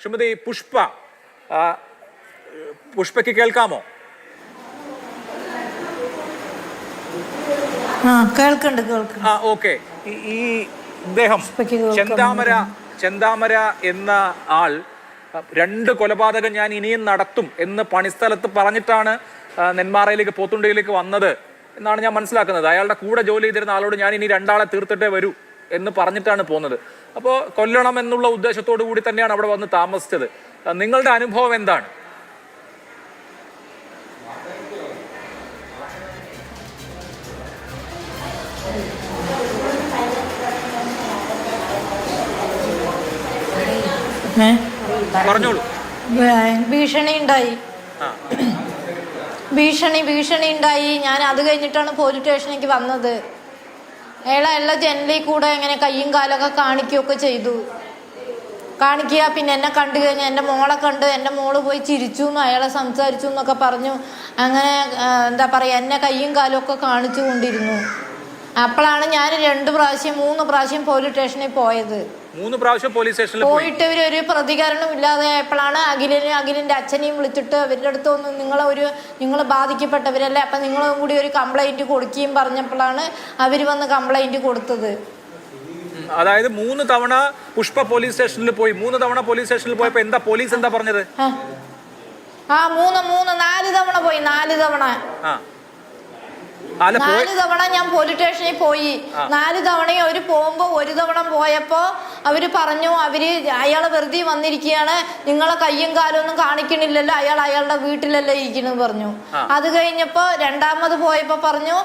ശ്രീമതി പുഷ്പ പുഷ്പയ്ക്ക് കേൾക്കാമോ? ആ ഓക്കെ. ഈ ഇദ്ദേഹം? ചെന്താമര ചെന്താമര എന്ന ആൾ രണ്ട് കൊലപാതകം ഞാൻ ഇനിയും നടത്തും എന്ന് പണിസ്ഥലത്ത് പറഞ്ഞിട്ടാണ് നെന്മാറയിലേക്ക് പോത്തുണ്ടിയിലേക്ക് വന്നത് എന്നാണ് ഞാൻ മനസ്സിലാക്കുന്നത്. അയാളുടെ കൂടെ ജോലി ചെയ്തിരുന്ന ആളോട് ഞാൻ ഇനി രണ്ടാളെ തീർത്തിട്ടേ വരൂ. എന്ന് പറഞ്ഞിട്ടാണ് പോകുന്നത്. അപ്പോൾ കൊല്ലണം എന്നുള്ള ഉദ്ദേശത്തോടു കൂടി തന്നെയാണ് അവിടെ വന്ന് താമസിച്ചത്. നിങ്ങളുടെ അനുഭവം എന്താണ്? പറഞ്ഞോളൂ. ഭീഷണി ഉണ്ടായി. ഭീഷണി ഭീഷണി ഉണ്ടായി. ഞാൻ അത് കഴിഞ്ഞിട്ടാണ് പോലീസ് സ്റ്റേഷനിലേക്ക് വന്നത്. അയാളെ എല്ലാ ജനലിൽ കൂടെ ഇങ്ങനെ കയ്യും കാലൊക്കെ കാണിക്കുകയൊക്കെ ചെയ്തു. കാണിക്കുക പിന്നെ എന്നെ കണ്ടു കഴിഞ്ഞാൽ എന്റെ മോളെ കണ്ട് എന്റെ മോൾ പോയി ചിരിച്ചു എന്ന് അയാളെ സംസാരിച്ചു എന്നൊക്കെ പറഞ്ഞു. അങ്ങനെ എന്താ പറയുക എന്നെ കയ്യും കാലും ഒക്കെ കാണിച്ചു കൊണ്ടിരുന്നു അപ്പോഴാണ് ഞാൻ രണ്ട് പ്രാവശ്യം മൂന്ന് പ്രാവശ്യം പോലീസ് സ്റ്റേഷനിൽ പോയത്. മൂന്ന് പ്രാവശ്യം പോലീസ് സ്റ്റേഷനിൽ പോയി. പോയിട്ട് ഇവർ ഒരു പ്രതികരണം ഇല്ലാതെ ആയപ്പോഴാണ് അഖിലിനെ അഖിലിന്റെ അച്ഛനെയും വിളിച്ചിട്ട് അവരുടെ അടുത്ത് ഒന്ന് നിങ്ങളെ ഒരു നിങ്ങൾ ബാധിക്കപ്പെട്ടവരല്ലേ അപ്പം നിങ്ങളും കൂടി ഒരു കംപ്ലൈന്റ് കൊടുക്കുകയും പറഞ്ഞപ്പോഴാണ് അവർ വന്ന് കംപ്ലൈന്റ് കൊടുത്തത്. അതായത് മൂന്ന് തവണ പുഷ്പ പോലീസ് സ്റ്റേഷനിൽ പോയി. മൂന്ന് തവണ പോലീസ് സ്റ്റേഷനിൽ പോയപ്പോ എന്താ പോലീസ് എന്താ പറഞ്ഞത്? ആ. മൂന്ന് മൂന്ന് നാല് തവണ പോയി നാല് തവണ. നാല് തവണ ഞാൻ പോലീസ് സ്റ്റേഷനിൽ പോയി. നാല് തവണയും അവർ പോകുമ്പോ ഒരു തവണ പോയപ്പോ അവർ പറഞ്ഞു അവർ അയാൾ വെറുതെ വന്നിരിക്കുകയാണ് നിങ്ങളെ കയ്യും കാലും ഒന്നും കാണിക്കണില്ലല്ലോ അയാൾ അയാളുടെ വീട്ടിലല്ലേ ഇരിക്കുന്നു പറഞ്ഞു. അത് കഴിഞ്ഞപ്പോൾ രണ്ടാമത് പോയപ്പോൾ പറഞ്ഞു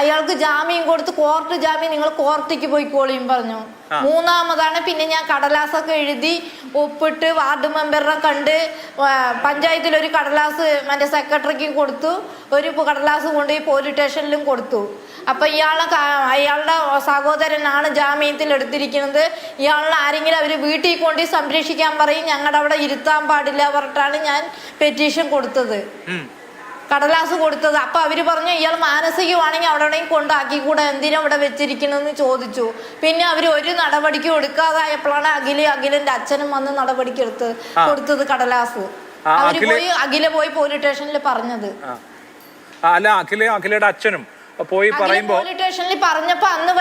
അയാൾക്ക് ജാമ്യം കൊടുത്ത് കോർട്ട് ജാമ്യം നിങ്ങൾ കോർട്ടിക്ക് പോയിക്കോളിയും പറഞ്ഞു. മൂന്നാമതാണ് പിന്നെ ഞാൻ കടലാസൊക്കെ എഴുതി ഒപ്പിട്ട് വാർഡ് മെമ്പറിനെ കണ്ട് പഞ്ചായത്തിൽ ഒരു കടലാസ് മറ്റേ സെക്രട്ടറിക്ക് കൊടുത്തു. ഒരു കടലാസ് കൊണ്ടുപോയി പോലീസ് സ്റ്റേഷനിലും കൊടുത്തു. അപ്പൊ ഇയാളെ അയാളുടെ സഹോദരനാണ് ജാമ്യത്തിൽ എടുത്തിരിക്കുന്നത്. ഇയാളെ ആരെങ്കിലും അവർ വീട്ടിൽ കൊണ്ട് സംരക്ഷിക്കാൻ പറയും. ഞങ്ങളുടെ അവിടെ ഇരുത്താൻ പാടില്ല പറഞ്ഞിട്ടാണ് ഞാൻ പെറ്റീഷൻ കൊടുത്തത്. കടലാസ് കൊടുത്തത്. അപ്പൊ അവർ പറഞ്ഞു ഇയാൾ മാനസികമാണെങ്കിൽ അവിടെ എവിടെയും കൊണ്ടാക്കി കൂടെ എന്തിനാ ഇവിടെ വെച്ചിരിക്കണമെന്ന് ചോദിച്ചു. പിന്നെ അവർ ഒരു നടപടിക്കും എടുക്കാതായപ്പോഴാണ് അഖിൽ അഖിലിന്റെ അച്ഛനും വന്ന് നടപടിക്ക് എടുത്ത് കൊടുത്തത് കടലാസ്. അവർ പോയി അഖില പോയി പോലീസ് സ്റ്റേഷനിൽ പറഞ്ഞത്. അല്ല അഖില അഖിലയുടെ അച്ഛനും പോയി പറയുമ്പോ പോലീസ് സ്റ്റേഷനിൽ പറഞ്ഞപ്പോ അന്ന്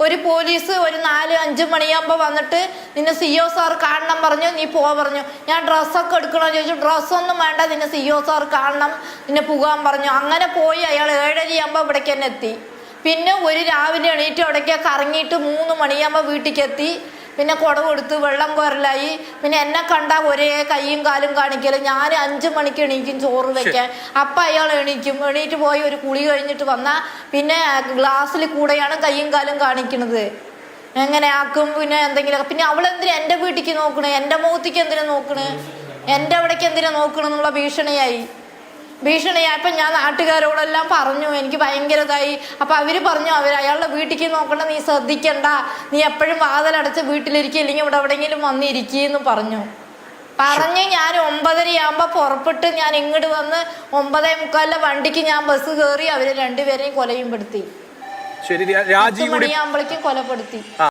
ഒരു പോലീസ് ഒരു നാല് അഞ്ച് മണിയാകുമ്പോൾ വന്നിട്ട് നിന്നെ സി ഒ സാർ കാണണം പറഞ്ഞു. നീ പോവാ പറഞ്ഞു. ഞാൻ ഡ്രസ്സൊക്കെ എടുക്കണോ ചോദിച്ചു. ഡ്രസ്സൊന്നും വേണ്ട നിന്നെ സി ഒ സാർ കാണണം. നിന്നെ പോകാൻ പറഞ്ഞു. അങ്ങനെ പോയി അയാൾ ഏഴരയാകുമ്പോൾ ഇവിടേക്ക് തന്നെ എത്തി. പിന്നെ ഒരു രാവിലെ എണീറ്റ് അവിടേക്ക് കറങ്ങിയിട്ട് മൂന്ന് മണിയാകുമ്പോൾ വീട്ടിലേക്ക് എത്തി. പിന്നെ കുട കൊടുത്ത് വെള്ളം കോരലായി. പിന്നെ എന്നെ കണ്ട ഒരേ കൈയും കാലും കാണിക്കൽ ഞാൻ അഞ്ചു മണിക്ക് എണീക്കും ചോറ് വെക്കാൻ. അപ്പം അയാൾ എണീക്കും. എണീറ്റ് പോയി ഒരു കുളി കഴിഞ്ഞിട്ട് വന്നാൽ പിന്നെ ഗ്ലാസ്സിൽ കൂടെയാണ് കൈയും കാലും കാണിക്കുന്നത് എങ്ങനെ ആക്കും? പിന്നെ എന്തെങ്കിലും പിന്നെ അവളെന്തിനാ എന്റെ വീട്ടിലേക്ക് നോക്കണേ? എന്റെ മുഖത്തേക്ക് എന്തിനാ നോക്കണേ? എന്റെ അവിടേക്ക് എന്തിനാ നോക്കണെന്നുള്ള ഭീഷണിയായി. ഭീഷണിയായപ്പോൾ ഞാൻ നാട്ടുകാരോടെല്ലാം പറഞ്ഞു എനിക്ക് ഭയങ്കരതായി. അപ്പോൾ അവർ അവർ പറഞ്ഞു അവർ അയാളുടെ വീട്ടിലേക്ക് നോക്കണ്ട നീ ശ്രദ്ധിക്കണ്ട. നീ എപ്പോഴും വാതിലടച്ച് വീട്ടിലിരിക്കുക ഇല്ലെങ്കിൽ ഇവിടെ എവിടെയെങ്കിലും വന്നിരിക്കുന്നു പറഞ്ഞു. പറഞ്ഞ് ഞാൻ ഒമ്പതരയാകുമ്പോൾ പുറപ്പെട്ട് ഞാൻ ഇങ്ങോട്ട് വന്ന് ഒമ്പതേ മുക്കാലിലെ വണ്ടിക്ക് ഞാൻ ബസ് കയറി അവർ രണ്ടുപേരെയും കൊലയും പെടുത്തി ശരി പത്ത് രാജി കൂടി മണിയാകുമ്പോഴേക്കും കൊലപ്പെടുത്തി.